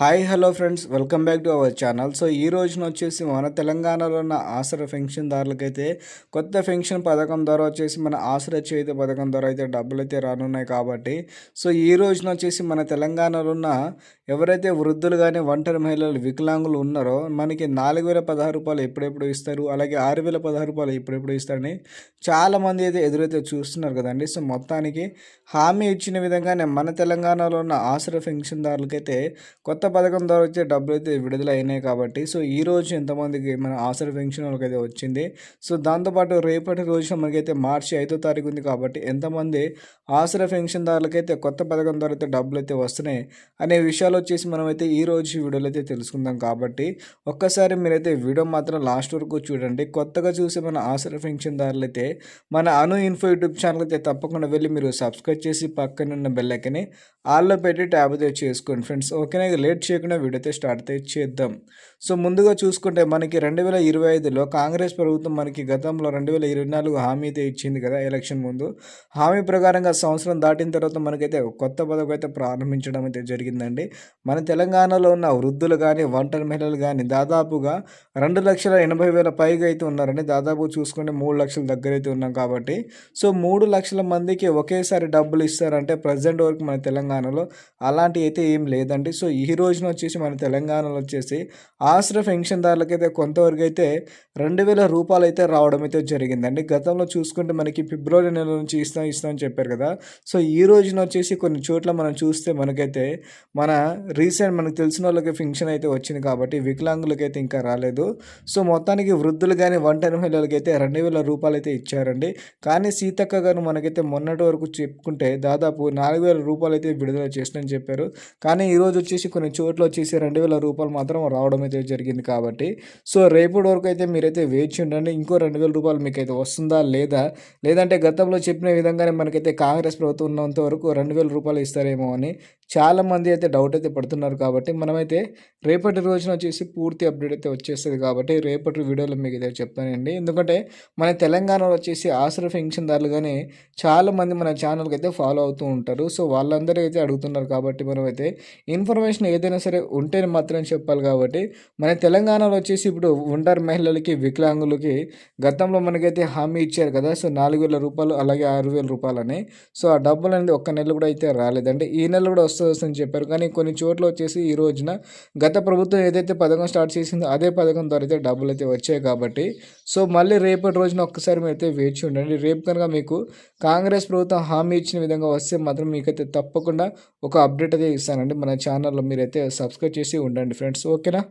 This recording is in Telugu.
Hi hello friends. Welcome back to our channel. So ఈ రోజున వచ్చేసి మన తెలంగాణలో ఉన్న ఆసరా పెన్షన్దారులకైతే కొత్త పెన్షన్ పథకం ద్వారా వచ్చేసి మన ఆసరా చేతి పథకం ద్వారా అయితే డబ్బులు అయితే రానున్నాయి కాబట్టి సో ఈ రోజున వచ్చేసి మన తెలంగాణలో ఉన్న ఎవరైతే వృద్ధులు కానీ ఒంటరి మహిళలు వికలాంగులు ఉన్నారో మనకి నాలుగు వేల పదహారు రూపాయలు ఎప్పుడెప్పుడు ఇస్తారు? అలాగే ఆరు వేల పదహారు రూపాయలు ఎప్పుడెప్పుడు ఇస్తారని చాలామంది అయితే ఎదురైతే చూస్తున్నారు కదండి. సో మొత్తానికి హామీ ఇచ్చిన విధంగానే మన తెలంగాణలో ఉన్న ఆసరా పెన్షన్దారులకైతే కొత్త పథకం ద్వారా వచ్చే డబ్బులు అయితే విడుదల అయినాయి కాబట్టి సో ఈ రోజు ఎంతమందికి మన ఆసరా పెన్షన్ వాళ్ళకైతే వచ్చింది. సో దాంతోపాటు రేపటి రోజున మనకైతే మార్చి ఐదో తారీఖు ఉంది కాబట్టి ఎంతమంది ఆసరా పెన్షన్దారులకైతే కొత్త పథకం ద్వారా అయితే డబ్బులు అయితే వస్తున్నాయి అనే విషయాలు వచ్చేసి మనమైతే ఈ రోజు వీడియోలో అయితే తెలుసుకుందాం కాబట్టి ఒక్కసారి మీరైతే వీడియో మాత్రం లాస్ట్ వరకు చూడండి. కొత్తగా చూసే మన ఆసరా పెన్షన్దారులు అయితే మన అను ఇన్ఫో యూట్యూబ్ ఛానల్ అయితే తప్పకుండా వెళ్ళి మీరు సబ్స్క్రైబ్ చేసి పక్కన ఉన్న బెల్లైకని ఆల్లో పెట్టి ట్యాబ్ అయితే చేసుకోండి. ఫ్రెండ్స్ ఓకేనా? లేట్ చేయకుండా వీడైతే స్టార్ట్ అయితే చేద్దాం. సో ముందుగా చూసుకుంటే మనకి రెండు వేల ఇరవై ఐదులో కాంగ్రెస్ ప్రభుత్వం మనకి గతంలో రెండు వేల ఇరవై నాలుగు హామీ అయితే ఇచ్చింది కదా ఎలక్షన్ ముందు. హామీ ప్రకారంగా సంవత్సరం దాటిన తర్వాత మనకైతే కొత్త పథకం అయితే ప్రారంభించడం అయితే జరిగిందండి. మన తెలంగాణలో ఉన్న వృద్ధులు కానీ వంటల మహిళలు కానీ దాదాపుగా రెండు లక్షల ఎనభై వేల పైగా అయితే ఉన్నారండి. దాదాపు చూసుకుంటే మూడు లక్షల దగ్గర అయితే ఉన్నాం కాబట్టి. సో మూడు లక్షల మందికి ఒకేసారి డబ్బులు ఇస్తారంటే ప్రజెంట్ వరకు మన తెలంగాణలో అలాంటి అయితే ఏం లేదండి. సో ఈరోజు రోజున వచ్చేసి మన తెలంగాణలో వచ్చేసి ఆశ్రయ పెన్షన్దారులకి అయితే కొంతవరకు అయితే రెండు వేల రూపాయలు అయితే రావడం అయితే జరిగిందండి గతంలో చూసుకుంటే మనకి ఫిబ్రవరి నెల నుంచి ఇస్తాం ఇస్తాం అని చెప్పారు కదా. సో ఈ రోజున వచ్చేసి కొన్ని చోట్ల మనం చూస్తే మనకైతే మన రీసెంట్ మనకు తెలిసిన వాళ్ళకి పెన్షన్ అయితే వచ్చింది కాబట్టి వికలాంగులకి అయితే ఇంకా రాలేదు. సో మొత్తానికి వృద్ధులు కానీ ఒంటరి మహిళలకి అయితే రెండు వేల రూపాయలు అయితే ఇచ్చారండి. కానీ సీతక్క గారు మనకైతే మొన్నటి వరకు చెప్పుకుంటే దాదాపు నాలుగు వేల రూపాయలు అయితే విడుదల చేసినని చెప్పారు. కానీ ఈరోజు వచ్చేసి కొన్ని చోట్ల వచ్చేసి రెండు వేల రూపాయలు మాత్రం రావడం అయితే జరిగింది కాబట్టి. సో రేపటి వరకు అయితే మీరైతే వేచి ఉండండి. ఇంకో రెండు వేల రూపాయలు మీకు అయితే వస్తుందా లేదా? లేదంటే గతంలో చెప్పిన విధంగానే మనకైతే కాంగ్రెస్ ప్రభుత్వం ఉన్నంత వరకు రెండు వేల రూపాయలు ఇస్తారేమో అని చాలామంది అయితే డౌట్ అయితే పడుతున్నారు కాబట్టి మనమైతే రేపటి రోజున వచ్చేసి పూర్తి అప్డేట్ అయితే వచ్చేస్తుంది కాబట్టి రేపటి వీడియోలో మీకు అయితే చెప్తానండి. ఎందుకంటే మన తెలంగాణలో వచ్చేసి ఆసరా పెన్షన్దారులు కానీ చాలామంది మన ఛానల్కి అయితే ఫాలో అవుతూ ఉంటారు. సో వాళ్ళందరూ అయితే అడుగుతున్నారు కాబట్టి మనమైతే ఇన్ఫర్మేషన్ ఏదైనా సరే ఉంటేనే మాత్రం చెప్పాలి కాబట్టి మన తెలంగాణలో వచ్చేసి ఇప్పుడు ఒంటరి మహిళలకి వికలాంగులకి గతంలో మనకైతే హామీ ఇచ్చారు కదా సో నాలుగు వేల రూపాయలు అలాగే ఆరు వేల రూపాయలని. సో ఆ డబ్బులు అనేది ఒక్క నెల కూడా అయితే రాలేదంటే ఈ నెల కూడా వస్తుంది వస్తుందని చెప్పారు. కానీ కొన్ని చోట్ల వచ్చేసి ఈ రోజున గత ప్రభుత్వం ఏదైతే పథకం స్టార్ట్ చేసిందో అదే పథకం ద్వారా అయితే డబ్బులు అయితే వచ్చాయి కాబట్టి. సో మళ్ళీ రేపటి రోజున ఒక్కసారి మీరు అయితే వేచి ఉండండి. రేపు కనుక మీకు కాంగ్రెస్ ప్రభుత్వం హామీ ఇచ్చిన విధంగా వస్తే మాత్రం మీకైతే తప్పకుండా ఒక అప్డేట్ అయితే ఇస్తానండి మన ఛానల్లో అయితే సబ్స్క్రైబ్ చేసి ఉండండి ఫ్రెండ్స్. ఓకేనా?